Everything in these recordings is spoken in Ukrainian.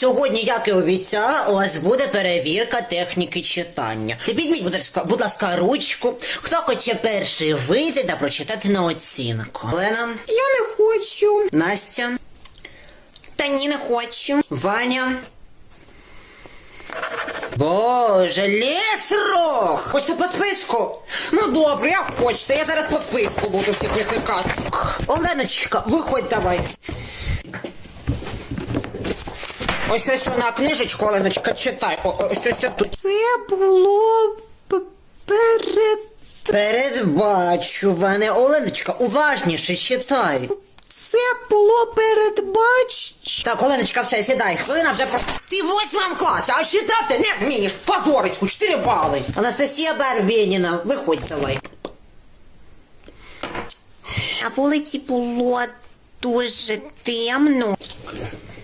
Сьогодні, як і обіцяла, у вас буде перевірка техніки читання. Ти підміть, будь ласка, будь ласка, ручку. Хто хоче перший вийти та прочитати на оцінку? Олена? Я не хочу. Настя? Та ні, не хочу. Ваня? Боже, лісрох! Хочете по списку? Ну добре, як хочете, я зараз по списку буду всіх викликати. Оленочка, виходь давай. Ось ось вона книжечку, Оленочка, читай. О, ось ось тут. Це було п- перед. Передбачуване. Оленочка, уважніше читай. Це було передбач. Так, Оленочка, все, сідай. Хвилина вже про... Ти в восьмому класі, а читати не вмієш. Позорицьку, 4 бали. Анастасія Барбєніна, виходь давай. На вулиці було дуже темно.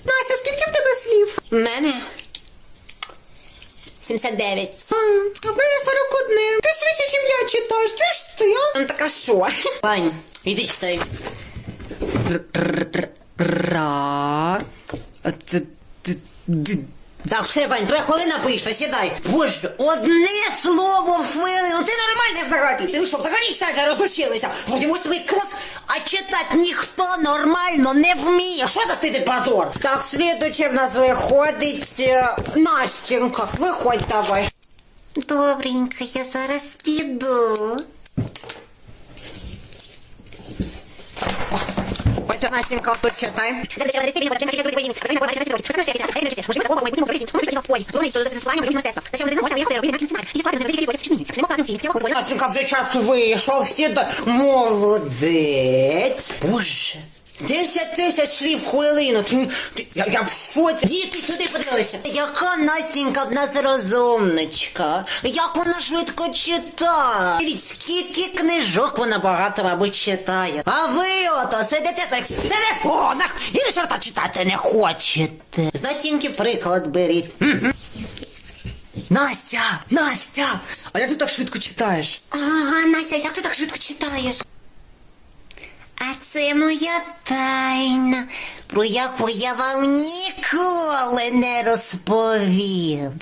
Настя, скільки в тебе слів? В мене 79. А, в мене 41. Ти швидше, ніж я читаєш. Ти ж ти? Ну так а що? Вань, іди читай. Ра. Ц- д- д- Так, все, Вань, твоя хвилина вийшла, сідай. Боже, одне слово хвилину. Ти нормальний взагалі. Ти що, взагалі читати розучилися? Вроді восьмий клас. А читати ніхто нормально не вміє. Що за ти позор? Так, слідуче в нас виходить е, Настінка. Виходь давай. Добренько, я зараз піду. Ось Настінка тут читай. Настінка вже час вийшов, всі до... Молодець. Боже. 10 тисяч слів ти, я, я в шоці. Діти сюди подивилися. Яка Настенька в нас розумничка. Як вона швидко читає. Дивіться, скільки книжок вона багато, мабуть, читає. А ви ото сидите в телефонах і чорта читати не хочете. З Настіньки приклад беріть. Настя, Настя, а як ти так швидко читаєш? Ага, Настя, як ти так швидко читаєш? Це моя тайна, про яку я вам ніколи не розповім.